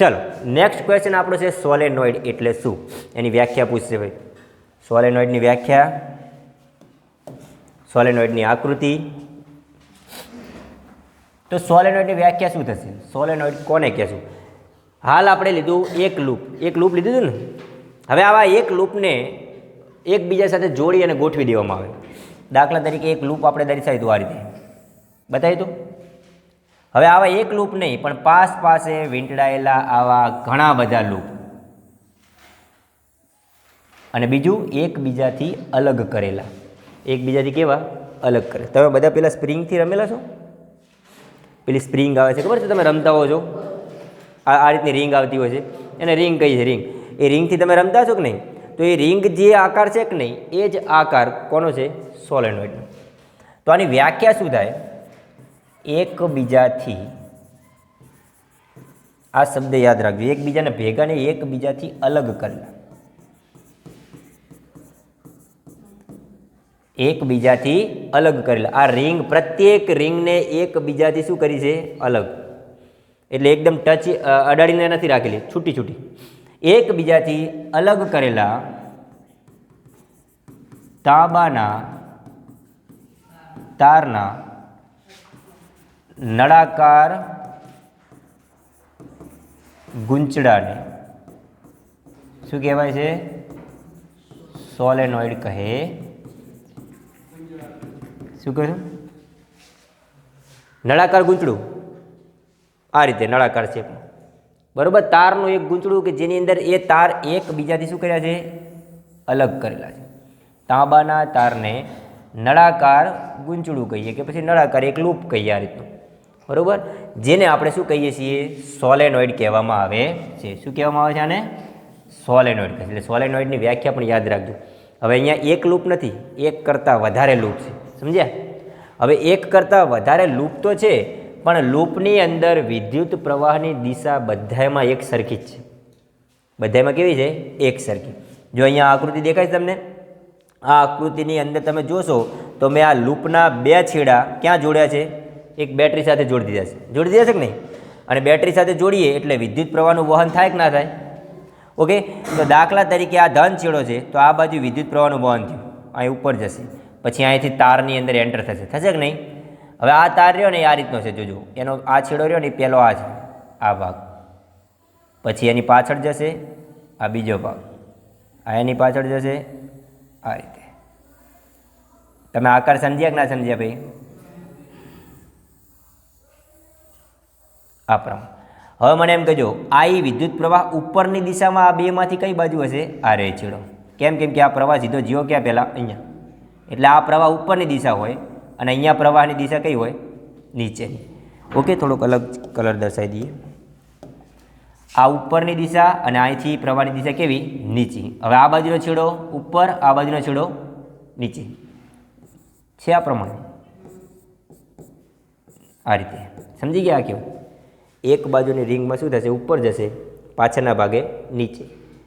ચલો next question આપણો છે સોલેનોઇડ એટલે શું? એની વ્યાખ્યા પૂછશે ભાઈ. સોલેનોઇડની વ્યાખ્યા સોલેનોઇડની આકૃતિ. તો સોલેનોઇડની વ્યાખ્યા શું થશે? સોલેનોઇડ કોને કહેશું? હાલ આપણે લીધું એક લૂપ એક લૂપ લીધું હતું ને? હવે આવા એક લૂપને એકબીજા સાથે જોડી અને ગોઠવી દેવામાં આવે. દાખલા તરીકે એક લૂપ આપણે દર્શાવી દઉં આ રીતે. બતાવી દઉં હવે આવા એક લૂપ નહીં, પણ પાસ પાસે વીંટળાયેલા આવા ઘણા બધા લૂપ. અને બીજું એકબીજાથી અલગ કરેલા. એકબીજાથી કેવા? અલગ કરે. તમે બધા પેલા સ્પ્રિંગથી રમેલા છો? પેલી સ્પ્રિંગ આવે છે, ખબર છે? તમે રમતા હો છો? આ આ રીતની રિંગ આવતી હોય છે. એને રિંગ કહી છે રિંગ. એ રિંગથી તમે રમતા છો કે નહીં? તો એ રિંગ જે આકાર છે કે નહીં, એ જ આકાર કોનો છે? સોલેનોઇડનો. તો આની વ્યાખ્યા શું થાય? એકબીજાથી, આ શબ્દ યાદ રાખજો, એકબીજાને ભેગાને એકબીજાથી અલગ કરેલા એકબીજાથી અલગ કરેલા. આ રિંગ, પ્રત્યેક રિંગને એકબીજાથી શું કરી છે? અલગ. એટલે એકદમ ટચ અડાડીને નથી રાખેલી, છૂટી છૂટી. એકબીજાથી અલગ કરેલા તાંબાના, તારના નળાકાર ગુંચડાને શું કહેવાય છે? સોલેનોઇડ કહે. શું કહે નળાકાર ગૂંચડું. આ રીતે નળાકાર શેપમાં બરોબર, તારનું એક ગૂંચડું કે જેની અંદર એ તાર એકબીજાથી શું કર્યા છે? અલગ કરેલા છે. તાંબાના તારને નળાકાર ગૂંચડું કહીએ કે પછી નળાકાર એક લૂપ કહીએ આ રીતનું. બરોબર? જેને આપણે શું કહીએ છીએ? સોલેનોઇડ કહેવામાં આવે છે. શું કહેવામાં આવે છે આને? સોલેનોઇડ કહે એટલે સોલેનોઇડની વ્યાખ્યા પણ યાદ રાખજો. હવે અહીંયા એક લૂપ નથી, એક કરતાં વધારે લૂપ છે. સમજ્યા? હવે એક કરતાં વધારે લૂપ તો છે, પણ લૂપની અંદર વિદ્યુત પ્રવાહની દિશા બધામાં એક સરખી જ છે. બધામાં કેવી છે? એક સરખી. જો અહીંયા આકૃતિ દેખાય છે તમને? આ આકૃતિની અંદર તમે જોશો તો મેં આ લૂપના બે છેડા ક્યાં જોડ્યા છે? એક બેટરી સાથે જોડી દીધા છે. જોડી દીધા છે કે નહીં? અને બેટરી સાથે જોડીએ એટલે વિદ્યુત પ્રવાહનું વહન થાય કે ના થાય? ઓકે? તો દાખલા તરીકે આ ધન છેડો છે, તો આ બાજુ વિદ્યુત પ્રવાહનું વહન થયું. અહીં ઉપર જશે. પછી અહીંથી તારની અંદર એન્ટર થશે. થશે કે નહીં? હવે આ તાર રહ્યો ને આ રીતનો છે, જોજો. એનો આ છેડો રહ્યો ને પહેલો આ છે, આ ભાગ. પછી એની પાછળ જશે આ બીજો ભાગ. આ એની પાછળ જશે આ રીતે. તમે આકાર સમજ્યા કે ના સમજ્યા ભાઈ? આ પ્રમાણે હવે મને એમ કહેજો, આ ઈ વિદ્યુત પ્રવાહ ઉપરની દિશામાં આ બેમાંથી કઈ બાજુ હશે? આ રે છેડો. કેમ કેમ કે આ પ્રવાહ સીધો જીવો ક્યાં પહેલાં? અહીંયા. એટલે આ પ્રવાહ ઉપરની દિશા હોય અને અહીંયા પ્રવાહની દિશા કઈ હોય? નીચેની. ઓકે, થોડોક અલગ કલર દર્શાવી દઈએ. આ ઉપરની દિશા અને અહીંથી પ્રવાહની દિશા કેવી? નીચી. હવે આ બાજુનો છેડો ઉપર, આ બાજુનો છેડો નીચે. છે આ પ્રમાણે. આ રીતે. સમજી ગયા કેવું? એક બાજુની રિંગમાં શું થશે? ઉપર જશે, પાછળના ભાગે નીચે.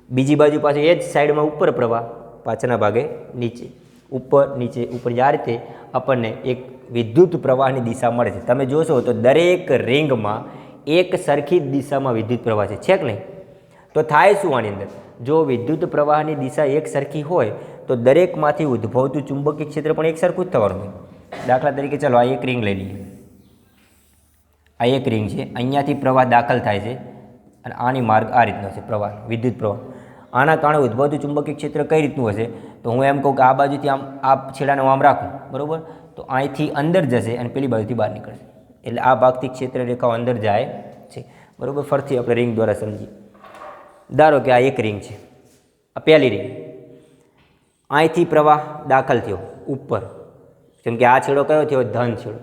બીજી બાજુ પાછું એ જ સાઈડમાં ઉપર પ્રવાહ, પાછળના ભાગે નીચે. ઉપર નીચે, ઉપર. આ રીતે આપણને એક વિદ્યુત પ્રવાહની દિશા મળે છે. તમે જોશો તો દરેક રિંગમાં એક સરખી જ દિશામાં વિદ્યુત પ્રવાહ છે. છે નહીં? તો થાય શું આની અંદર? જો વિદ્યુત પ્રવાહની દિશા એક સરખી હોય, તો દરેકમાંથી ઉદ્ભવતું ચુંબકીય ક્ષેત્ર પણ એક સરખું જ થવાનું હોય. દાખલા તરીકે ચાલો આ એક રિંગ લઈ લઈએ. આ એક રિંગ છે. અહીંયાથી પ્રવાહ દાખલ થાય છે અને આની માર્ગ આ રીતનો છે, પ્રવાહ, વિદ્યુત પ્રવાહ. આના કારણે ઉદ્ભવતું ચુંબકીય ક્ષેત્ર કઈ રીતનું હશે? તો હું એમ કહું કે આ બાજુથી આમ, આ છેડાને હું આમ રાખું, બરાબર? તો અહીંથી અંદર જશે અને પેલી બાજુથી બહાર નીકળશે. એટલે આ ભાગથી ક્ષેત્ર રેખાઓ અંદર જાય છે. બરાબર? ફરીથી આપણે રિંગ દ્વારા સમજીએ. ધારો કે આ એક રિંગ છે. આ પહેલી રિંગ અહીંથી પ્રવાહ દાખલ થયો, ઉપર. જેમ કે આ છેડો કયો થયો? ધન છેડો.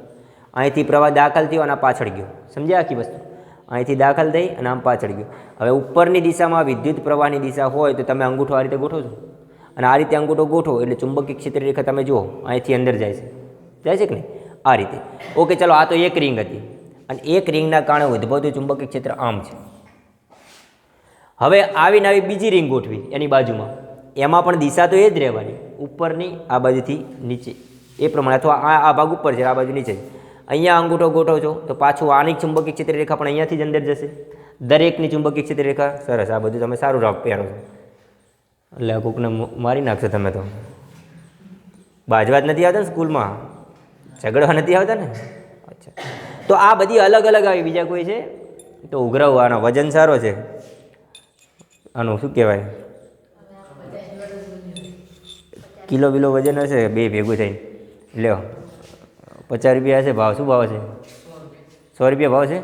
અહીંથી પ્રવાહ દાખલ થયો અને પાછળ ગયો. સમજ્યા આખી વસ્તુ? અહીંથી દાખલ થઈ અને આમ પાછળ ગયો. હવે ઉપરની દિશામાં વિદ્યુત પ્રવાહની દિશા હોય તો તમે અંગૂઠો આ રીતે ગોઠવો છો. અને આ રીતે અંગૂઠો ગોઠવો એટલે ચુંબકીય ક્ષેત્ર રેખા તમે જુઓ, અહીંથી અંદર જાય છે. જાય છે કે નહીં? આ રીતે. ઓકે, ચલો, આ તો એક રિંગ હતી. અને એક રિંગના કારણે ઉદ્ભવતું ચુંબકીય ક્ષેત્ર આમ છે. હવે આવીને આવી બીજી રિંગ ગોઠવી એની બાજુમાં. એમાં પણ દિશા તો એ જ રહેવાની. ઉપરની આ બાજુથી નીચે. એ પ્રમાણે અથવા આ આ ભાગ ઉપર છે, આ બાજુ નીચે છે. અહીંયા અંગૂઠો ગોઠવો છો, તો પાછું આની ચુંબકીય ક્ષેત્ર પણ અહીંયાથી જ અંદર જશે. દરેકની ચુંબકીય ક્ષેત્ર સરસ, આ બધું તમે સારું રાખ પહેરો છો. એટલે કોકને મારી નાખશો તમે તો. બાજવા જ નથી આવતા ને સ્કૂલમાં? ઝઘડવા નથી આવતા ને? અચ્છા. તો આ બધી અલગ અલગ આવી, બીજા કોઈ છે? તો ઉઘરાવું, આનો વજન સારો છે. આનું શું કહેવાય? કિલો બિલો વજન હશે, બે ભેગું થઈને. લ્યો. પચાસ રૂપિયા છે, ભાવ શું ભાવ છે? સો રૂપિયા ભાવ છે?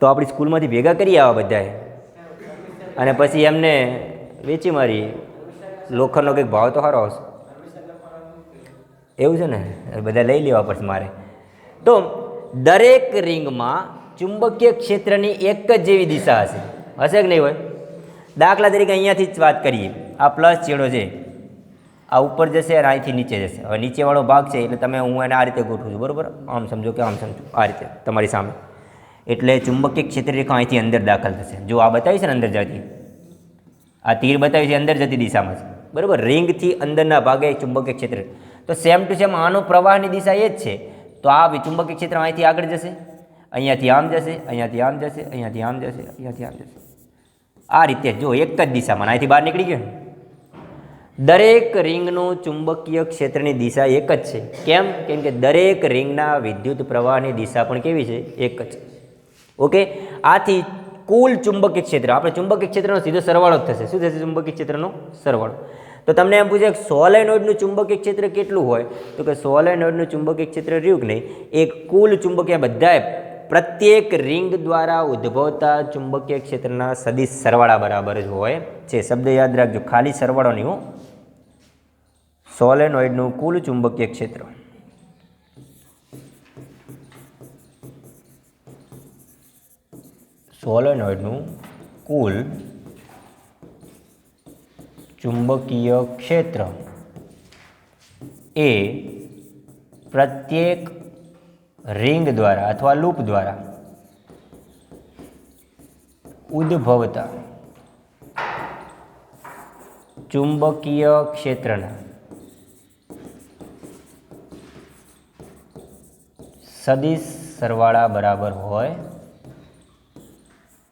તો આપણી સ્કૂલમાંથી ભેગા કરી આવા બધાએ. અને પછી એમને વેચી મારી. લોખંડનો કંઈક ભાવ તો સારો આવશે. એવું છે ને? બધા લઈ લેવા પડશે મારે. તો દરેક રિંગમાં ચુંબકીય ક્ષેત્રની એક જ જેવી દિશા હશે. હશે કે નહીં હોય? દાખલા તરીકે અહીંયાથી જ વાત કરીએ. આ પ્લસ છેડો છે. આ ઉપર જશે, અને અહીંથી નીચે જશે. હવે નીચેવાળો ભાગ છે, એટલે તમે હું એને આ રીતે ગોઠવું છું, બરાબર? આમ સમજો કે આમ સમજો, આ રીતે, તમારી સામે. એટલે ચુંબકીય ક્ષેત્ર રેખા અહીંથી અંદર દાખલ થશે. જો આ બતાવી છે ને અંદર જતી, આ તીર બતાવી છે અંદર જતી દિશામાં છે. બરાબર? રિંગથી અંદરના ભાગે ચુંબકીય ક્ષેત્ર. તો સેમ ટુ સેમ આનો પ્રવાહની દિશા એ જ છે. તો આ ચુંબકીય ક્ષેત્ર અહીંથી આગળ જશે, અહીંયાથી આમ જશે, અહીંયાથી આમ જશે, અહીંયાથી આમ જશે, અહીંયાથી આમ જશે. આ રીતે, જો એક જ દિશામાં અહીંથી બહાર નીકળી ગયો દરેક રિંગનું ચુંબકીય ક્ષેત્રની દિશા એક જ છે. કેમ? કેમ કે દરેક રિંગના વિદ્યુત પ્રવાહની દિશા પણ કેવી છે? એક જ. ઓકે? આથી કુલ ચુંબકીય ક્ષેત્ર, આપણે ચુંબકીય ક્ષેત્રનો સીધો સરવાળો થશે. શું થશે ચુંબકીય ક્ષેત્રનો? સરવાળો. તો તમને એમ પૂછે સોલેનોઇડનું ચુંબકીય ક્ષેત્ર કેટલું હોય? તો કે સોલેનોઇડનું ચુંબકીય ક્ષેત્ર રહ્યું કે નહીં? એ કુલ ચુંબકીય બધાએ પ્રત્યેક રિંગ દ્વારા ઉદ્ભવતા ચુંબકીય ક્ષેત્રના સદિશ સરવાળા બરાબર જ હોય છે. શબ્દ યાદ રાખજો, ખાલી સરવાળો નહીં સોલેનોઇડનું કુલ ચુંબકીય ક્ષેત્ર. સોલેનોઇડનું કુલ ચુંબકીય ક્ષેત્ર એ પ્રત્યેક રિંગ દ્વારા અથવા લૂપ દ્વારા ઉદ્ભવતા ચુંબકીય ક્ષેત્રના સદિશ સરવાળા બરાબર હોય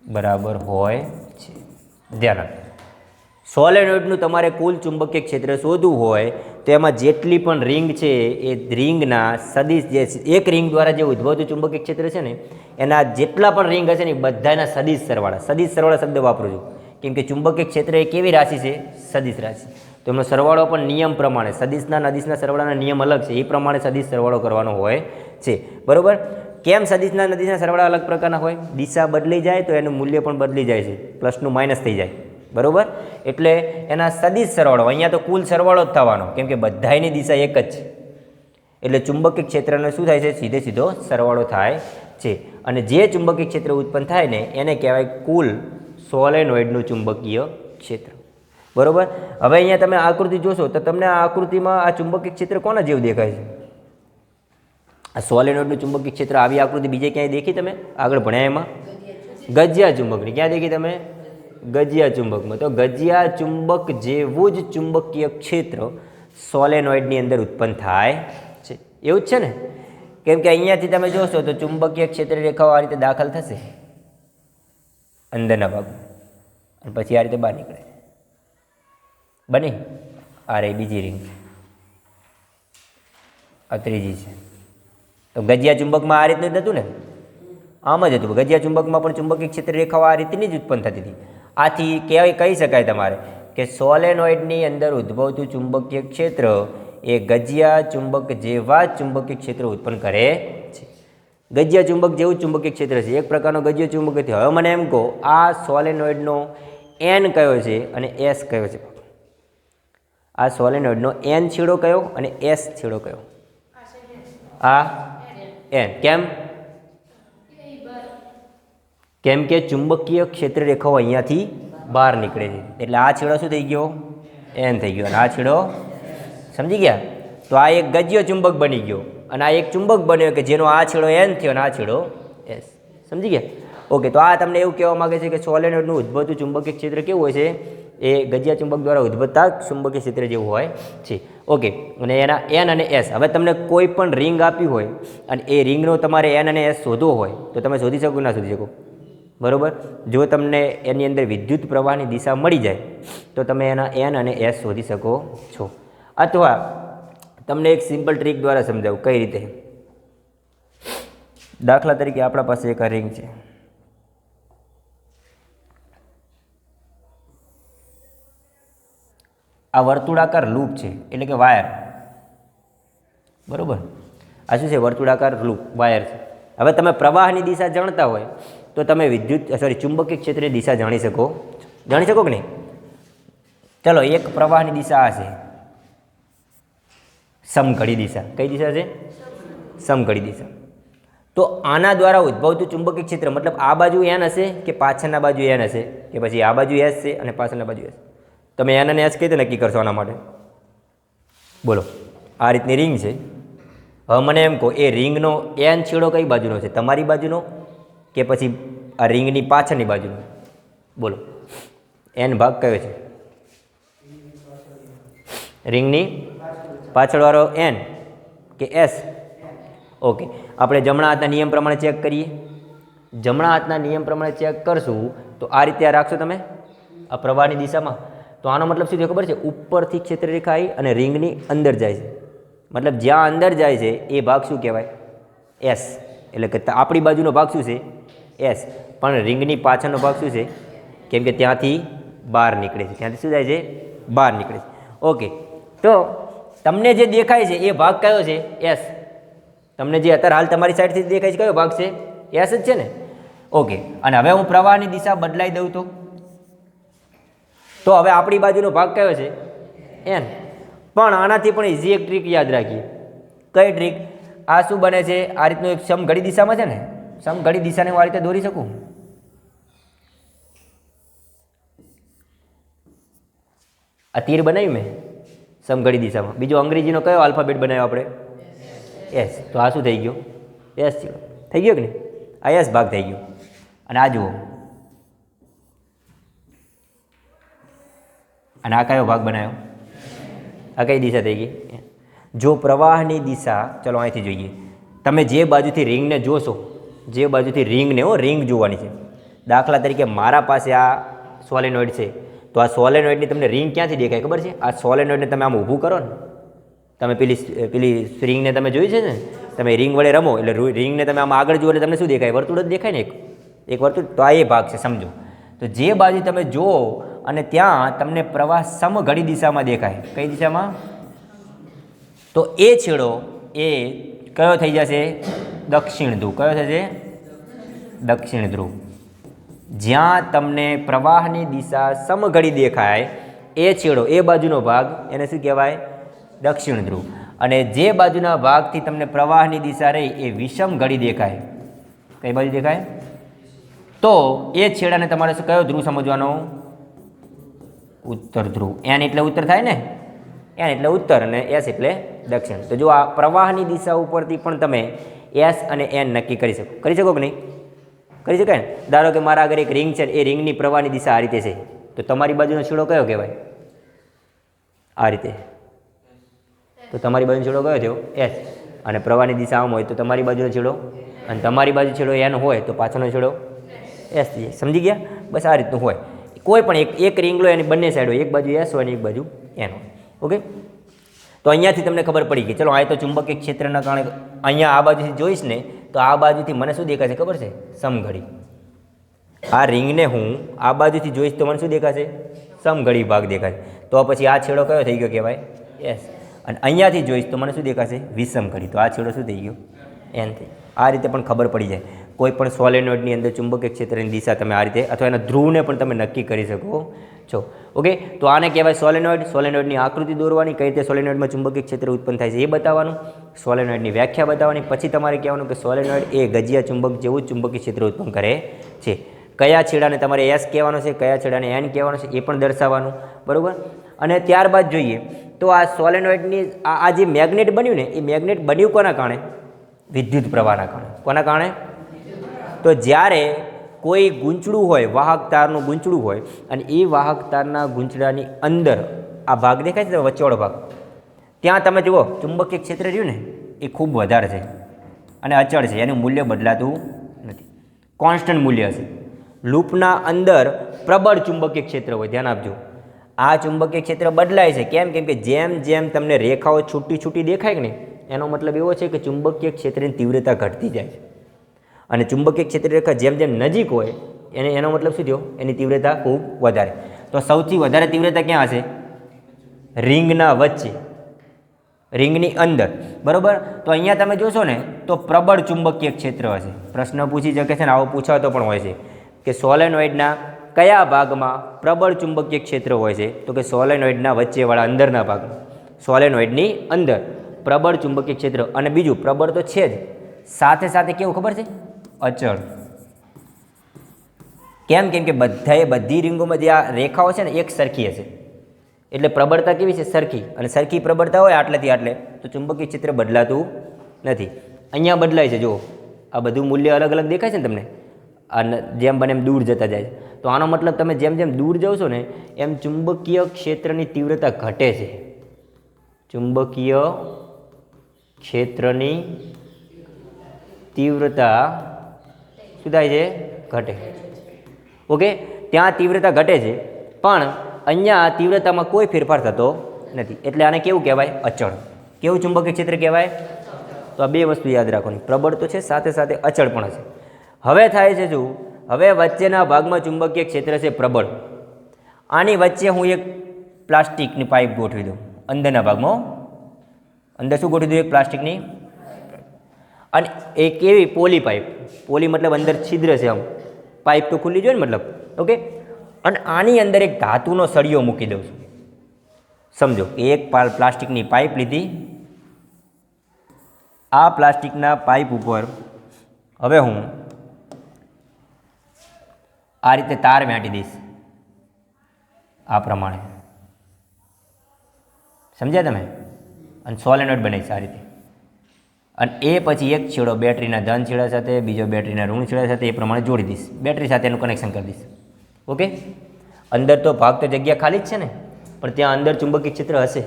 બરાબર હોય છે. ધ્યાન રાખજો. સોલેનોઇડનું તમારે કુલ ચુંબકીય ક્ષેત્ર શોધવું હોય, તો એમાં જેટલી પણ રિંગ છે, એ રિંગના સદિશ જે એક રિંગ દ્વારા જે ઉદ્ભવતું ચુંબકીય ક્ષેત્ર છે ને, એના જેટલા પણ રિંગ હશે ને બધાના સદિશ સરવાળા સદિશ સરવાળા શબ્દ વાપરું છું. કેમ કે ચુંબકીય ક્ષેત્ર એ કેવી રાશિ છે? સદિશ રાશિ. તો એમનો સરવાળો પણ નિયમ પ્રમાણે, સદિશના નદીશના સરવાળાના નિયમ અલગ છે, એ પ્રમાણે સદીશ સરવાળો કરવાનો હોય છે. બરાબર? કેમ સદિશના નદીશના સરવાળા અલગ પ્રકારના હોય? દિશા બદલી જાય તો એનું મૂલ્ય પણ બદલી જાય છે. પ્લસનું માઇનસ થઈ જાય. બરાબર? એટલે એના સદિશ સરવાળો, અહીંયા તો કુલ સરવાળો જ થવાનો, કેમ કે બધાયની દિશા એક જ છે. એટલે ચુંબકીય ક્ષેત્રનો શું થાય છે? સીધે સીધો સરવાળો થાય છે. અને જે ચુંબકીય ક્ષેત્ર ઉત્પન્ન થાય ને, એને કહેવાય કુલ સોલેનોઇડનું ચુંબકીય ક્ષેત્ર. બરોબર? હવે અહીંયા તમે આકૃતિ જોશો તો તમને આ આકૃતિમાં આ ચુંબકીય ક્ષેત્ર કોના જેવું દેખાય છે? આ સોલેનોઇડનું ચુંબકીય ક્ષેત્ર, આવી આકૃતિ બીજે ક્યાંય દેખી તમે? આગળ ભણ્યા એમાં? ગજિયા ચુંબકની. ક્યાં દેખી તમે? ગજિયા ચુંબકમાં. તો ગજિયા ચુંબક જેવું જ ચુંબકીય ક્ષેત્ર સોલેનોઇડની અંદર ઉત્પન્ન થાય છે. એવું જ છે ને? કેમ કે અહીંયાથી તમે જોશો તો ચુંબકીય ક્ષેત્ર રેખાઓ આ રીતે દાખલ થશે. અંદરના ભાગમાં. અને પછી આ રીતે બહાર નીકળે. બને. આ રહી બીજી રિંગ આ ત્રીજી છે. તો ગજિયા ચુંબકમાં આ રીતનું જ હતું ને? આમ જ હતું. ગજિયા ચુંબકમાં પણ ચુંબકીય ક્ષેત્ર રેખાઓ આ રીતની જ ઉત્પન્ન થતી હતી. આથી કહેવાય, કહી શકાય તમારે કે સોલેનોઇડની અંદર ઉદ્ભવતું ચુંબકીય ક્ષેત્ર એ ગજિયા ચુંબક જેવા જ ચુંબકીય ક્ષેત્ર ઉત્પન્ન કરે છે. ગજિયા ચુંબક જેવું ચુંબકીય ક્ષેત્ર છે. એક પ્રકારનો ગજિયા ચુંબક છે હવે મને એમ કહો, આ સોલેનોઇડનો એન કયો છે અને એસ કયો છે? આ સોલેનોઇડનો એન છેડો કયો અને એસ છેડો કયો? આ એન કેમ? કેમ કે ચુંબકીય ક્ષેત્ર રેખાઓ અહીંયાથી બહાર નીકળે છે. એટલે આ છેડો શું થઈ ગયો? એન થઈ ગયો. અને આ છેડો સમજી ગયા? તો આ એક ગજ્ય ચુંબક બની ગયો. અને આ એક ચુંબક બન્યો કે જેનો આ છેડો એન થયો અને આ છેડો એસ સમજી ગયા? ઓકે, તો આ તમને એવું કહેવા માગે છે કે સોલેનોઇડનું ઉદ્ભવતું ચુંબકીય ક્ષેત્ર કેવું હોય છે? એ ગજિયા ચુંબક દ્વારા ઉદ્ભવતા ચુંબકીય ક્ષેત્ર જેવું હોય છે. ઓકે, અને એના એન અને એસ હવે તમને કોઈ પણ રિંગ આપી હોય અને એ રિંગનો તમારે એન અને એસ શોધવો હોય, તો તમે શોધી શકો ના શોધી શકો? બરાબર? જો તમને એની અંદર વિદ્યુત પ્રવાહની દિશા મળી જાય, તો તમે એના એન અને એસ શોધી શકો છો. અથવા તમને એક સિમ્પલ ટ્રીક દ્વારા સમજાવું, કઈ રીતે? દાખલા તરીકે આપણા પાસે એક રિંગ છે. આ વર્તુળાકાર લૂપ છે, એટલે કે વાયર. બરાબર? આ શું છે? વર્તુળાકાર લૂપ, વાયર છે. હવે તમે પ્રવાહની દિશા જાણતા હોય, તો તમે વિદ્યુત સોરી ચુંબકીય ક્ષેત્રની દિશા જાણી શકો. જાણી શકો કે નહીં? ચલો, એક પ્રવાહની દિશા આ છે. સમઘડી દિશા. કઈ દિશા છે? સમઘડી દિશા. તો આના દ્વારા ઉદ્ભવતું ચુંબકીય ક્ષેત્ર, મતલબ આ બાજુ એન હશે કે પાછળના બાજુ એન હશે? કે પછી આ બાજુ એસ છે અને પાછળના બાજુ એસ? તમે એન અને એસ કઈ રીતે નક્કી કરશો આના માટે. બોલો. આ રીતની રિંગ છે. હવે મને એમ કહો, એ રિંગનો એન છેડો કઈ બાજુનો છે? તમારી બાજુનો કે પછી આ રિંગની પાછળની બાજુનો? બોલો. એન ભાગ કયો છે? રિંગની પાછળવાળો એન કે એસ ઓકે આપણે જમણા હાથના નિયમ પ્રમાણે ચેક કરીએ. જમણા હાથના નિયમ પ્રમાણે ચેક કરશું તો આ રીતે આ રાખશો તમે? આ પ્રવાહની દિશામાં? તો આનો મતલબ શું છે ખબર છે? ઉપરથી ક્ષેત્રરેખા આવી અને રિંગની અંદર જાય છે. મતલબ જ્યાં અંદર જાય છે, એ ભાગ શું કહેવાય? એસ એટલે કે આપણી બાજુનો ભાગ શું છે? એસ પણ રિંગની પાછળનો ભાગ શું છે? કેમ કે ત્યાંથી બહાર નીકળે છે. ત્યાંથી શું જાય છે? બહાર નીકળે છે. ઓકે. તો તમને જે દેખાય છે, એ ભાગ કયો છે? એસ તમને જે અત્યારે હાલ તમારી સાઈડથી દેખાય છે, કયો ભાગ છે? એસ જ છે ને? ઓકે. અને હવે હું પ્રવાહની દિશા બદલાઈ દઉં તો? તો હવે આપણી બાજુનો ભાગ કયો છે? એન પણ આનાથી પણ ઇઝી એક ટ્રીક યાદ રાખીએ. કઈ ટ્રીક આ શું બને છે? આ રીતનું એક સમઘડી દિશામાં છે ને? સમઘડી દિશાને હું આ રીતે દોરી શકું? આ તીર બનાવ્યું મેં? સમઘડી દિશામાં. બીજો અંગ્રેજીનો કયો આલ્ફાબેટ બનાવ્યો આપણે? એસ તો આ શું થઈ ગયો? એસ થઈ ગયો કે નહીં? આ એસ ભાગ થઈ ગયો. અને આ જુઓ. અને આ કયો ભાગ બનાવ્યો આ કઈ દિશા થઈ ગઈ? જો પ્રવાહની દિશા, ચલો અહીંથી જોઈએ. તમે જે બાજુથી રિંગને જોશો, જે બાજુથી રિંગને હો, રિંગ જોવાની છે. દાખલા તરીકે મારા પાસે આ સોલેનોઇડ છે. તો આ સોલેનોઇડની તમને રિંગ ક્યાંથી દેખાય ખબર છે? આ સોલેનોઇડને તમે આમ ઊભું કરો ને. તમે પેલી પેલી રિંગને તમે જોઈ છે ને? તમે રિંગ વડે રમો, એટલે રિંગને તમે આમ આગળ જુઓ એટલે તમને શું દેખાય? વર્તુળ જ દેખાય ને એક. એક વર્તુળ, તો આ એ ભાગ છે, સમજો. તો જે બાજુ તમે જુઓ અને ત્યાં તમને પ્રવાહ સમઘડી દિશામાં દેખાય. કઈ દિશામાં? તો એ છેડો એ કયો થઈ જશે? દક્ષિણ ધ્રુવ. કયો થશે? દક્ષિણ ધ્રુવ. જ્યાં તમને પ્રવાહની દિશા સમઘડી દેખાય, એ છેડો, એ બાજુનો ભાગ, એને શું કહેવાય? દક્ષિણ ધ્રુવ. અને જે બાજુના ભાગથી તમને પ્રવાહની દિશા રહી, એ વિષમ ઘડી દેખાય. કઈ બાજુ દેખાય? તો એ છેડાને તમારે શું કયો ધ્રુવ સમજવાનો? ઉત્તર ધ્રુવ. એન એટલે ઉત્તર થાય ને? એન એટલે ઉત્તર અને એસ એટલે દક્ષિણ. તો જો આ પ્રવાહની દિશા ઉપરથી પણ તમે એસ અને એન નક્કી કરી શકો. કરી શકો કે નહીં? કરી શકાય ને? ધારો કે મારા આગળ એક રિંગ છે, એ રિંગની પ્રવાહની દિશા આ રીતે છે. તો તમારી બાજુનો છેડો કયો કહેવાય? આ રીતે. તો તમારી બાજુનો છેડો કયો થયો? એસ અને પ્રવાહની દિશા આમ હોય તો તમારી બાજુનો છેડો? અને તમારી બાજુ છેડો એન હોય તો પાછળનો છેડો? એસ સમજી ગયા? બસ આ રીતનું હોય. કોઈ પણ એક એક રિંગ લો, એની બંને સાઈડ હોય. એક બાજુ એસ હોય અને એક બાજુ એન હોય ઓકે તો અહીંયાથી તમને ખબર પડી ગઈ. ચલો, આ તો ચુંબકીય ક્ષેત્રના કારણે અહીંયા આ બાજુથી જોઈશ ને, તો આ બાજુથી મને શું દેખાશે ખબર છે? સમઘડી. આ રિંગને હું આ બાજુથી જોઈશ તો મને શું દેખાશે? સમઘડી ભાગ દેખાશે. તો પછી આ છેડો કયો થઈ ગયો કહેવાય? એસ અને અહીંયાથી જોઈશ તો મને શું દેખાશે? વિષમઘડી. તો આ છેડો શું થઈ ગયો? એન થઈ. આ રીતે પણ ખબર પડી જાય. કોઈ પણ સોલેનોઇડની અંદર ચુંબકીય ક્ષેત્રની દિશા તમે આ રીતે અથવા એના ધ્રુવને પણ તમે નક્કી કરી શકો છો. ઓકે તો આને કહેવાય સોલેનોઇડ સોલેનોઇડની આકૃતિ દોરવાની કઈ રીતે સોલેનોઇડમાં ચુંબકીય ક્ષેત્ર ઉત્પન્ન થાય છે એ બતાવવાનું. સોલેનોઇડની વ્યાખ્યા બતાવવાની. પછી તમારે કહેવાનું કે સોલેનોઇડ એ ગજિયા ચુંબક જેવું ચુંબકીય ક્ષેત્ર ઉત્પન્ન કરે છે. કયા છેડાને તમારે એસ કહેવાનો છે, કયા છેડાને એન કહેવાનો છે એ પણ દર્શાવવાનું. બરાબર? અને ત્યારબાદ જોઈએ તો આ સોલેનોઇડની આ જે મેગ્નેટ બન્યું ને, એ મેગ્નેટ બન્યું કોના કારણે? વિદ્યુત પ્રવાહના કારણે. કોના કારણે? તો જ્યારે કોઈ ગૂંચળું હોય, વાહક તારનું ગૂંચળું હોય અને એ વાહક તારના ગૂંચળાની અંદર આ ભાગ દેખાય છે વચ્ચેવાળો ભાગ? ત્યાં તમે જુઓ, ચુંબકીય ક્ષેત્ર રહ્યું ને, એ ખૂબ વધારે છે અને અચળ છે, એનું મૂલ્ય બદલાતું નથી. કોન્સ્ટન્ટ મૂલ્ય હશે. લૂપના અંદર પ્રબળ ચુંબકીય ક્ષેત્ર હોય, ધ્યાન આપજો. આ ચુંબકીય ક્ષેત્ર બદલાય છે. કેમ? કેમ કે જેમ જેમ તમને રેખાઓ છૂટી છૂટી દેખાય ને એનો મતલબ એવો છે કે ચુંબકીય ક્ષેત્રની તીવ્રતા ઘટતી જાય છે. અને ચુંબકીય ક્ષેત્રરેખા જેમ જેમ નજીક હોય, એને, એનો મતલબ શું થયો? એની તીવ્રતા ખૂબ વધારે. તો સૌથી વધારે તીવ્રતા ક્યાં હશે? રિંગના વચ્ચે. રિંગની અંદર. બરાબર? તો અહીંયા તમે જોશો ને, તો પ્રબળ ચુંબકીય ક્ષેત્ર હશે. પ્રશ્ન પૂછી શકે છે ને, આવો પૂછાતો પણ હોય છે કે સોલેનોઇડના કયા ભાગમાં પ્રબળ ચુંબકીય ક્ષેત્ર હોય છે? તો કે સોલેનોઇડના વચ્ચેવાળા અંદરના ભાગમાં સોલેનોઇડની અંદર પ્રબળ ચુંબકીય ક્ષેત્ર. અને બીજું, પ્રબળ તો છે જ. સાથે સાથે કેવું ખબર છે? અચળ. કેમ? કેમ કે બધાએ બધી રિંગોમાં જે આ રેખાઓ છે ને, એક સરખી હશે. એટલે પ્રબળતા કેવી છે? સરખી. અને સરખી પ્રબળતા હોય આટલેથી આટલે, તો ચુંબકીય ક્ષેત્ર બદલાતું નથી. અહીંયા બદલાય છે, જુઓ. આ બધું મૂલ્ય અલગ અલગ દેખાય છે ને તમને? આ જેમ બને એમ દૂર જતા જાય તો આનો મતલબ તમે જેમ જેમ દૂર જાઓ છો ને, એમ ચુંબકીય ક્ષેત્રની તીવ્રતા ઘટે છે. ચુંબકીય ક્ષેત્રની તીવ્રતા શું થાય છે, ઘટે. ઓકે, ત્યાં તીવ્રતા ઘટે છે, પણ અહીંયા તીવ્રતામાં કોઈ ફેરફાર થતો નથી. એટલે આને કેવું કહેવાય? અચળ. કેવું ચુંબકીય ક્ષેત્ર કહેવાય? તો આ બે વસ્તુ યાદ રાખવાની. પ્રબળ તો છે, સાથે સાથે અચળ પણ છે હવે થાય છે શું? હવે વચ્ચેના ભાગમાં ચુંબકીય ક્ષેત્ર છે પ્રબળ. આની વચ્ચે હું એક પ્લાસ્ટિકની પાઇપ ગોઠવી દઉં. અંદરના ભાગમાં અંદર શું ગોઠવી દઉં? એક પ્લાસ્ટિકની અને એક એવી પોલી પાઇપ પોલી મતલબ અંદર છિદ્ર છે આમ. પાઇપ તો ખુલ્લી જોઈએ ને મતલબ. ઓકે અને આની અંદર એક ધાતુનો સળિયો મૂકી દઉં છું. સમજો, એક પાલ પ્લાસ્ટિકની પાઇપ લીધી. આ પ્લાસ્ટિકના પાઇપ ઉપર હવે હું આ રીતે તાર મેંટી દઈશ. આ પ્રમાણે. સમજ્યા તમે? અને સોલેનોઇડ બનાવીશ આ રીતે. અને એ પછી એક છેડો બેટરીના ધન છેડા સાથે, બીજો બેટરીના ઋણ છેડા સાથે, એ પ્રમાણે જોડી દઈશ. બેટરી સાથે એનું કનેક્શન કરી દઈશ. ઓકે? અંદર તો ભાગ તો જગ્યા ખાલી જ છે ને? પણ ત્યાં અંદર ચુંબકીય ક્ષેત્ર હશે.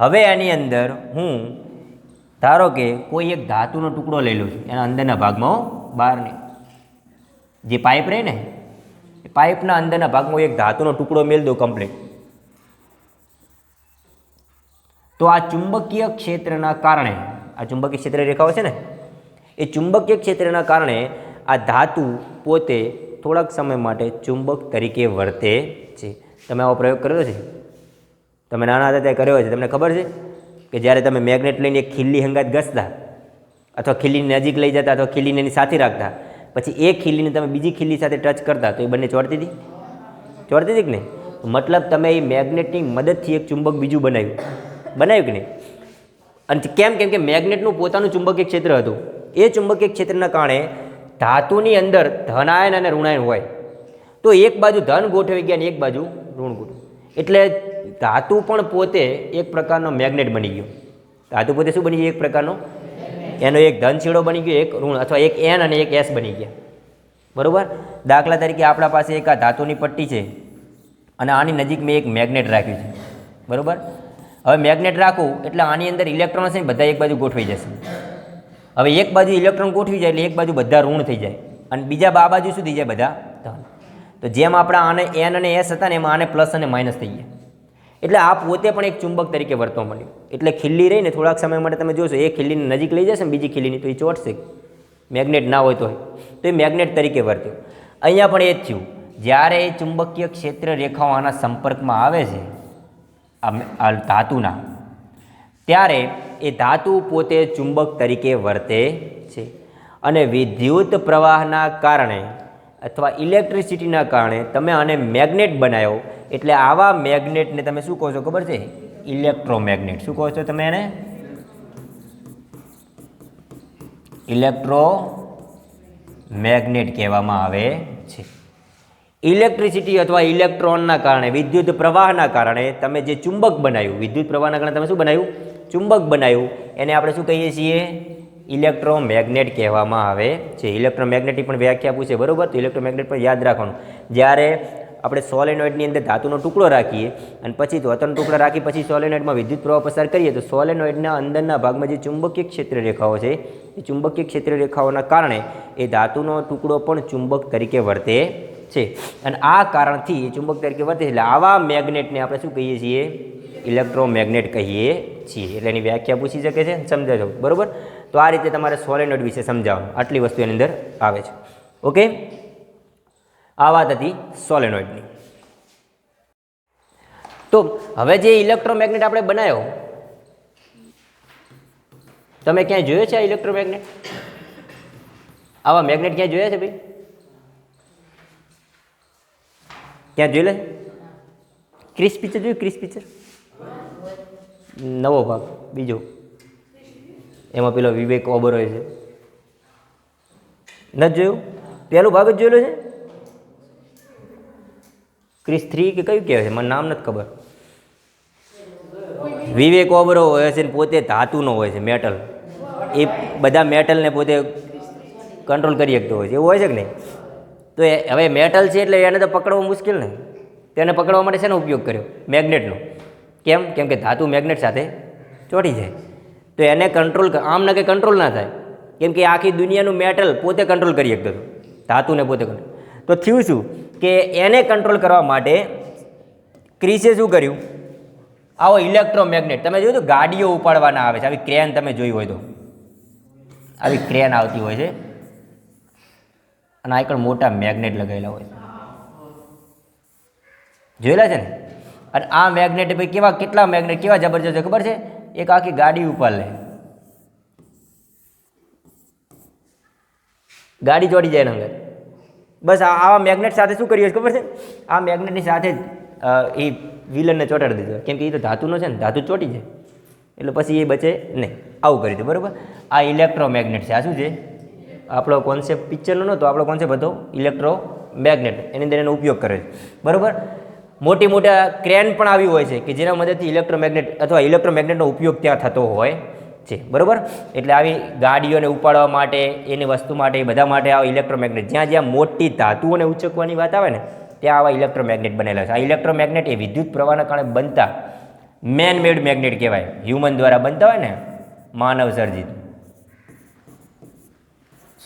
હવે એની અંદર હું, ધારો કે કોઈ એક ધાતુનો ટુકડો લઈ લઉં છું, એના અંદરના ભાગમાં બહારની. જે પાઇપ રહે ને, એ પાઇપના અંદરના ભાગમાં એક ધાતુનો ટુકડો મેળ દઉં કમ્પ્લીટ તો આ ચુંબકીય ક્ષેત્રના કારણે આ ચુંબકીય ક્ષેત્ર રેખાઓ છે ને? એ ચુંબકીય ક્ષેત્રના કારણે આ ધાતુ પોતે થોડાક સમય માટે ચુંબક તરીકે વર્તે છે. તમે આવો પ્રયોગ કર્યો છે? તમે નાના હતા ત્યારે કર્યો છે. તમને ખબર છે કે જ્યારે તમે મેગ્નેટ લઈને એક ખીલ્લી હંગાત ઘસતા અથવા ખીલ્લીની નજીક લઈ જતા અથવા ખીલ્લીને એની સાથે રાખતા, પછી એ ખીલ્લીને તમે બીજી ખીલ્લી સાથે ટચ કરતા, તો એ બંને ચોડતી હતી? ચોડતી હતી કે નહીં? મતલબ તમે એ મેગ્નેટની મદદથી એક ચુંબક બીજું બનાવ્યું. બનાવ્યું કે નહીં? અને કેમ કેમ કે મેગ્નેટનું પોતાનું ચુંબકીય ક્ષેત્ર હતું. એ ચુંબકીય ક્ષેત્રના કારણે ધાતુની અંદર ધનાયન અને ઋણાયન હોય. તો એક બાજુ ધન ગોઠવી ગયા અને એક બાજુ ઋણ ગોઠવ્યું એટલે ધાતુ પણ પોતે એક પ્રકારનો મેગ્નેટ બની ગયો. ધાતુ પોતે શું બની ગયો? એક પ્રકારનો? એનો એક ધન છેડો બની ગયો, એક ઋણ અથવા એક એન અને એક એસ બની ગયા. બરાબર? દાખલા તરીકે આપણા પાસે એક આ ધાતુની પટ્ટી છે અને આની નજીક મેં એક મેગ્નેટ રાખ્યું છે. બરોબર? હવે મેગ્નેટ રાખું એટલે આની અંદર ઇલેક્ટ્રોન છે ને બધા એક બાજુ ગોઠવાઈ જશે. હવે એક બાજુ ઇલેક્ટ્રોન ગોઠવી જાય એટલે એક બાજુ બધા ઋણ થઈ જાય. અને બીજા બા બાજુ શું થઈ જાય? બધા ધન. તો જેમ આપણા આને એન અને એસ હતા ને એમાં આને પ્લસ અને માઇનસ થઈ ગયા. એટલે આ પોતે પણ એક ચુંબક તરીકે વર્તવા મળ્યું એટલે ખીલ્લી રહીને થોડાક સમય માટે તમે જોશો, એ ખીલ્લીની નજીક લઈ જશે ને બીજી ખીલ્લીની તો એ ચોટશે. મેગ્નેટ ના હોય તો તો એ મેગ્નેટ તરીકે વર્ત્યો. અહીંયા પણ એ જ થયું. જ્યારે એ ચુંબકીય ક્ષેત્ર રેખાઓ આના સંપર્કમાં આવે છે ધાતુના. ત્યારે એ ધાતુ પોતે ચુંબક તરીકે વર્તે છે અને વિદ્યુત પ્રવાહના કારણે અથવા ઇલેક્ટ્રિસિટીના કારણે તમે આને મેગ્નેટ બનાવ્યો એટલે આવા મેગ્નેટને તમે શું કહો છો, ખબર છે? ઇલેક્ટ્રોમેગ્નેટ. શું કહો છો તમે એને? ઇલેક્ટ્રો મેગ્નેટ કહેવામાં આવે છે. ઇલેક્ટ્રિસિટી અથવા ઇલેક્ટ્રોનના કારણે, વિદ્યુત પ્રવાહના કારણે તમે જે ચુંબક બનાવ્યું, વિદ્યુત પ્રવાહના કારણે તમે શું બનાવ્યું? ચુંબક બનાવ્યું. એને આપણે શું કહીએ છીએ? ઇલેક્ટ્રોમેગ્નેટ કહેવામાં આવે છે. ઇલેક્ટ્રોમેગ્નેટની પણ વ્યાખ્યા પૂછે બરોબર? તો ઇલેક્ટ્રોમેગ્નેટ પણ યાદ રાખવાનું. જ્યારે આપણે સોલેનોઇડની અંદર ધાતુનો ટુકડો રાખીએ અને પછી ધોતરનો ટુકડો રાખી પછી સોલેનોઇડમાં વિદ્યુત પ્રવાહ પસાર કરીએ, તો સોલેનોઇડના અંદરના ભાગમાં જે ચુંબકીય ક્ષેત્ર રેખાઓ છે, એ ચુંબકીય ક્ષેત્ર રેખાઓના કારણે એ ધાતુનો ટુકડો પણ ચુંબક તરીકે વર્તે છે. અને આ કારણથી ચુંબક તરીકે વર્તે છે. એટલે આવા મેગ્નેટને આપણે શું કહીએ છીએ? ઇલેક્ટ્રોમેગ્નેટ કહીએ છીએ. એટલે એની વ્યાખ્યા પૂછી શકે છે. સમજાજો બરાબર? તો આ રીતે તમારે સોલેનોઇડ વિશે સમજાવવાનું. આટલી વસ્તુ એની અંદર આવે છે. ઓકે? આ વાત હતી સોલેનોઇડની તો હવે જે ઇલેક્ટ્રોમેગ્નેટ આપણે બનાવ્યો તમે ક્યાંય જોયો છે આ ઇલેક્ટ્રોમેગ્નેટ? આવા મેગ્નેટ ક્યાંય જોયા છે ભાઈ? ક્યાં જોઈ લે? ક્રિસ પિક્ચર જોયું? ક્રિસ પિક્ચર નવો ભાગ, બીજો. એમાં પેલો વિવેક ઓબરોય છે. નથી જોયું? પહેલું ભાગ જ જોયેલો છે. ક્રિસ થ્રી કે કયું કહેવાય છે? મને નામ નથી ખબર. વિવેક ઓબરો હોય છે ને પોતે ધાતુનો હોય છે મેટલ એ બધા મેટલને પોતે કંટ્રોલ કરી શકતો હોય છે. એવું હોય છે કે નહીં? તો એ હવે મેટલ છે એટલે એને તો પકડવું મુશ્કેલ ને. તેને પકડવા માટે શેનો ઉપયોગ કર્યો? મેગ્નેટનો કેમ? કેમ કે ધાતુ મેગ્નેટ સાથે ચોટી જાય. તો એને કંટ્રોલ આમ કે કંટ્રોલ ના થાય. કેમ કે આખી દુનિયાનું મેટલ પોતે કંટ્રોલ કરી શકતો હતો. ધાતુને પોતે કંટ્રોલ તો થયું શું? કે એને કંટ્રોલ કરવા માટે ક્રિસે શું કર્યું? આવો ઇલેક્ટ્રોમેગ્નેટ તમે જોયું તો ગાડીઓ ઉપાડવાના આવે છે. આવી ક્રેન તમે જોઈ હોય તો. આવી ક્રેન આવતી હોય છે. અને આગળ મોટા મેગ્નેટ લગાવેલા હોય જોયેલા છે ને? અને આ મેગ્નેટ ભાઈ કેવા કેટલા મેગ્નેટ, કેવા જબરજસ્ત ખબર છે? એક આખી ગાડી ઉપર લે. ગાડી ચોડી જાય અંદર. બસ આવા મેગ્નેટ સાથે શું કર્યું ખબર છે? આ મેગ્નેટની સાથે જ એ વિલનને ચોટાડી દીધો. કેમ કે એ તો ધાતુનો છે ને, ધાતુ ચોટી જાય. એટલે પછી એ બચે નહીં. આવું કરી દીધું બરાબર? આ ઇલેક્ટ્રોમેગ્નેટ છે. આ શું છે? આપણો કોન્સેપ્ટ પિક્ચરનો નહોતો, આપણો કોન્સેપ્ટ હતો ઇલેક્ટ્રોમેગ્નેટ એની અંદર એનો ઉપયોગ કરે છે. બરાબર? મોટી મોટા ક્રેન પણ આવી હોય છે કે જેના મદદથી ઇલેક્ટ્રોમેગ્નેટ અથવા ઇલેક્ટ્રોમેગ્નેટનો ઉપયોગ ત્યાં થતો હોય છે. બરાબર? એટલે આવી ગાડીઓને ઉપાડવા માટે, એની વસ્તુ માટે બધા માટે આવા ઇલેક્ટ્રોમેગ્નેટ જ્યાં જ્યાં મોટી ધાતુઓને ઉચકવાની વાત આવે ને, ત્યાં આવા ઇલેક્ટ્રોમેગ્નેટ બનેલા છે. આ ઇલેક્ટ્રોમેગ્નેટ એ વિદ્યુત પ્રવાહના કારણે બનતા મેન મેડ મેગ્નેટ કહેવાય. હ્યુમન દ્વારા બનતા હોય ને માનવ સર્જિત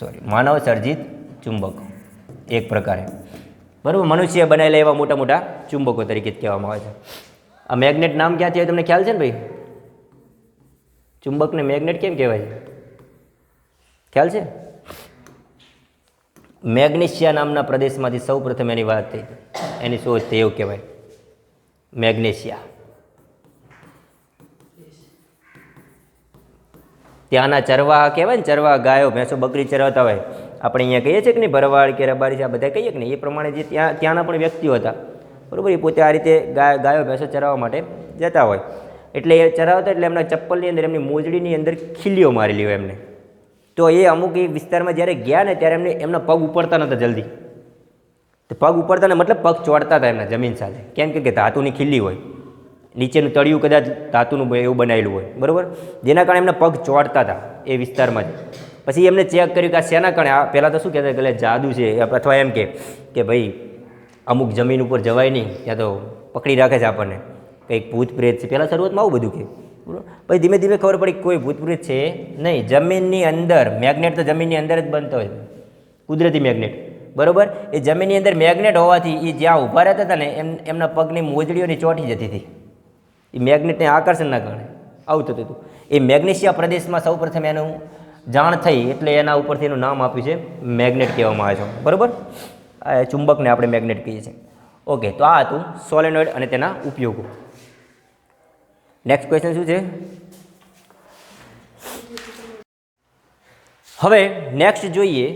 સોરી માનવ સર્જિત ચુંબક. એક પ્રકારે. બરાબર? મનુષ્ય બનાવેલા એવા મોટા મોટા ચુંબકો તરીકે કહેવામાં આવે છે. આ મેગ્નેટ નામ ક્યાંથી આવે તમને ખ્યાલ છે ને ભાઈ? ચુંબકને મેગ્નેટ કેમ કહેવાય? છે ખ્યાલ છે? મેગ્નેશિયા નામના પ્રદેશમાંથી સૌ પ્રથમ એની વાત થઈ. એની શોધ થઈ એવું કહેવાય. મેગ્નેશિયા. ત્યાંના ચરવા કહેવાય ને, ચરવા ગાયો, ભેંસો, બકરી ચરાવતા હોય. આપણે અહીંયા કહીએ છીએ કે નહીં, ભરવાડ કે રબારી છે, આ બધા કહીએ કે નહીં, એ પ્રમાણે જે ત્યાં, ત્યાંના પણ વ્યક્તિઓ હતા. બરાબર, એ પોતે આ રીતે ગાય, ગાયો, ભેંસો ચરાવવા માટે જતા હોય. એટલે એ ચરાવતા એટલે એમના ચપ્પલની અંદર, એમની મોજડીની અંદર ખીલીઓ મારેલી હોય એમને. તો એ અમુક એ વિસ્તારમાં જ્યારે ગયા ને, ત્યારે એમને, એમના પગ ઉપડતા નહોતા જલ્દી. તો પગ ઉપડતા ને મતલબ પગ ચોડતા હતા એમના જમીન સાથે. કેમ કે ધાતુની ખીલી હોય. નીચેનું તળિયું કદાચ ધાતુનું એવું બનાવેલું હોય, બરાબર? જેના કારણે એમના પગ ચોડતા હતા એ વિસ્તારમાં જ. પછી એમને ચેક કર્યું કે આ શેના કારણે? આ પહેલાં તો શું કહેતા કે જાદુ છે. અથવા એમ કે કે ભાઈ, અમુક જમીન ઉપર જવાય નહીં, ત્યાં તો પકડી રાખે છે આપણને. કંઈક ભૂત પ્રેત છે. પહેલાં શરૂઆતમાં આવું બધું કે. પછી ધીમે ધીમે ખબર પડી કોઈ ભૂત પ્રેત છે નહીં. જમીનની અંદર, મેગ્નેટ તો જમીનની અંદર જ બનતો હોય. કુદરતી મેગ્નેટ. બરોબર? એ જમીનની અંદર મેગ્નેટ હોવાથી એ જ્યાં ઊભા રહેતા હતા ને, એમ, એમના પગની મોજડીઓની ચોંટી જતી હતી. એ મેગ્નેટને આકર્ષણના કારણે આવું થતું હતું. એ મેગ્નેશિયા પ્રદેશમાં સૌપ્રથમ એનું જાણ થઈ એટલે એના ઉપરથી એનું નામ આપ્યું છે મેગ્નેટ કહેવામાં આવે છે. બરાબર? આ ચુંબકને આપણે મેગ્નેટ કહીએ છીએ. ઓકે, તો આ હતું સોલેનોઇડ અને તેના ઉપયોગો. નેક્સ્ટ ક્વેશ્ચન શું છે? હવે નેક્સ્ટ જોઈએ.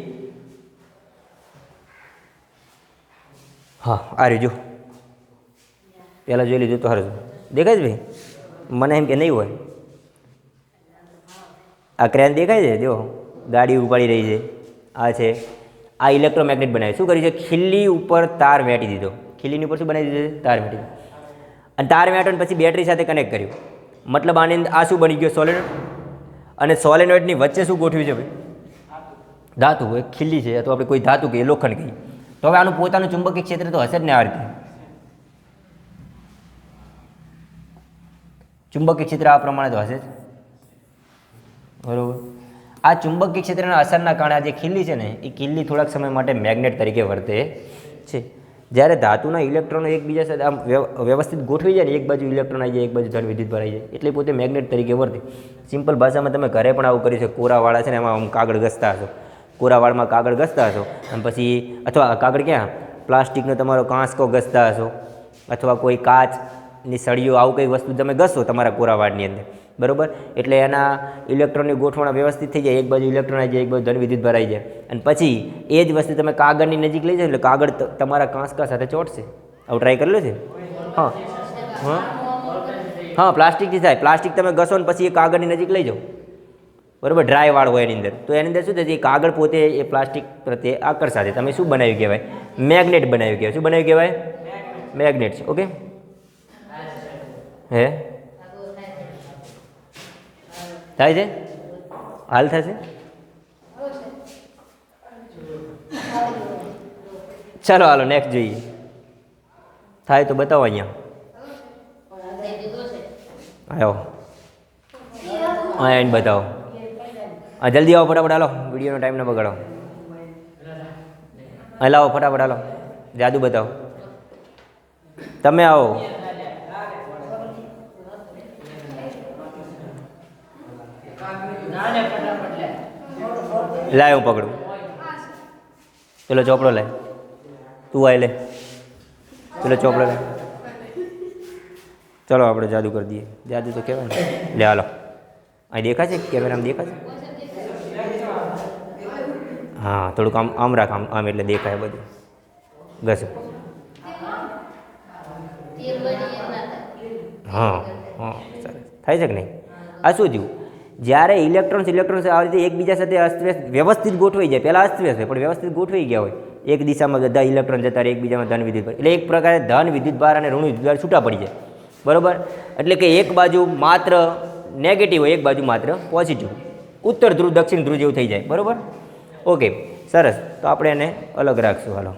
હા, આ રહ્યું પહેલાં જોઈ લીધું તો સારું દેખાય ભાઈ? મને એમ કે નહીં હોય. આ ક્રેન દેખાય છે? જો, ગાડી ઉપાડી રહી છે. આ છે. આ ઇલેક્ટ્રોમેગ્નેટ બનાવ્યું શું કર્યું છે? ખીલી ઉપર તાર વેટી દીધો. ખીલ્લીની ઉપર શું બનાવી દીધું? તાર વેટી અને તાર વેટ્યો ને પછી બેટરી સાથે કનેક્ટ કર્યું. મતલબ આની આ શું બની ગયો? સોલેનોઇડ અને સોલેનોઇડની વચ્ચે શું ગોઠવ્યું છે ભાઈ? ધાતુ. એક ખીલી છે. અથવા આપણે કોઈ ધાતુ કહીએ, લોખંડ કહીએ. તો હવે આનું પોતાનું ચુંબકીય ક્ષેત્ર તો હશે જ ને આ રીતે. ચુંબકીય ક્ષેત્ર આ પ્રમાણે તો હશે જ. બરોબર? આ ચુંબકીય ક્ષેત્રના અસરના કારણે આ જે ખીલ્લી છે ને, એ ખીલ્લી થોડાક સમય માટે મેગ્નેટ તરીકે વર્તે છે. જ્યારે ધાતુના ઇલેક્ટ્રોનો એકબીજા સાથે આમ વ્યવસ્થિત ગોઠવી જાય ને, એક બાજુ ઇલેક્ટ્રોન આવી જાય, એક બાજુ ધન વિદ્યુત ભરાઈ જાય, એટલે પોતે મેગ્નેટ તરીકે વર્તે. સિમ્પલ ભાષામાં તમે ઘરે પણ આવું કરી શકો. કોરાવાળા છે ને, એમાં આમ કાગળ ઘસતા હશો. કોરાવાળમાં કાગળ ઘસતા હશો, અને પછી, અથવા કાગળ ક્યાં? પ્લાસ્ટિકનો તમારો કાંસકો ઘસતા હશો, અથવા કોઈ કાચની સળીઓ આવું કંઈ વસ્તુ તમે ઘસો તમારા કોરાવાળની અંદર. બરોબર? એટલે એના ઇલેક્ટ્રોનની ગોઠવણ વ્યવસ્થિત થઈ જાય, એક બાજુ ઇલેક્ટ્રોન આવી જાય, એક બાજુ ધન વિદ્યુત ભરાઈ જાય. અને પછી એ જ વસ્તુ તમે કાગળની નજીક લઈ જાઓ, એટલે કાગળ તમારા કાંસકા સાથે ચોટશે. આવું ટ્રાય કરેલો છે? હા. હા? હા, પ્લાસ્ટિકથી થાય. પ્લાસ્ટિક તમે ઘસો ને પછી એ કાગળની નજીક લઈ જાઓ. બરોબર? ડ્રાય વાળ હોય એની અંદર. તો એની અંદર શું થશે એ કાગળ પોતે એ પ્લાસ્ટિક પ્રત્યે આકર્ષાશે તમે શું બનાવ્યું કહેવાય? મેગ્નેટ બનાવ્યું કહેવાય. શું બનાવ્યું કહેવાય? મેગ્નેટ છે. ઓકે? હે? થાય છે? હાલ થશે ચાલો, હાલો નેક્સ્ટ જોઈએ. થાય તો બતાવો અહીંયા. આવ્યો હા એને બતાવો. હા, જલ્દી આવો, ફટાફટ હાલો. વિડીયોનો ટાઈમ ન બગાડો. હા લાવો ફટાફટ હાલો. જાદુ બતાવો. તમે આવો. લાય હું પકડું. પેલો ચોપડો લાય તું આય લે. પેલો ચોપડો લે. ચલો આપણે જાદુ કરી દઈએ. જાદુ તો કહેવાય ને. લે હાલો. અહીં દેખાશે? કેમેરામાં દેખાશે? હા, થોડુંક આમ આમ રાખ, આમ આમ એટલે દેખાય બધું. ઘસે હા હા. સરસ થાય છે કે નહીં? આ શું થયું? જ્યારે ઇલેક્ટ્રોન્સ ઇલેક્ટ્રોન્સ આવી રીતે એકબીજા સાથે અસ્તવ્યસ્ત, વ્યવસ્થિત ગોઠવાઈ જાય. પહેલાં અસ્તવ્યસ્ત હોય, પણ વ્યવસ્થિત ગોઠવાઈ ગયા હોય. એક દિશામાં બધા ઇલેક્ટ્રોન જતા રહે, એકબીજામાં ધન વિદ્યુત ભાર એટલે એક પ્રકારે ધન વિદ્યુત ભાર અને ઋણ વિદ્યુત ભાર છૂટા પડી જાય. બરાબર? એટલે કે એક બાજુ માત્ર નેગેટિવ હોય, એક બાજુ માત્ર પોઝિટિવ ઉત્તર ધ્રુવ, દક્ષિણ ધ્રુવ જેવું થઈ જાય. બરોબર? ઓકે સરસ. તો આપણે એને અલગ રાખશું. હાલો.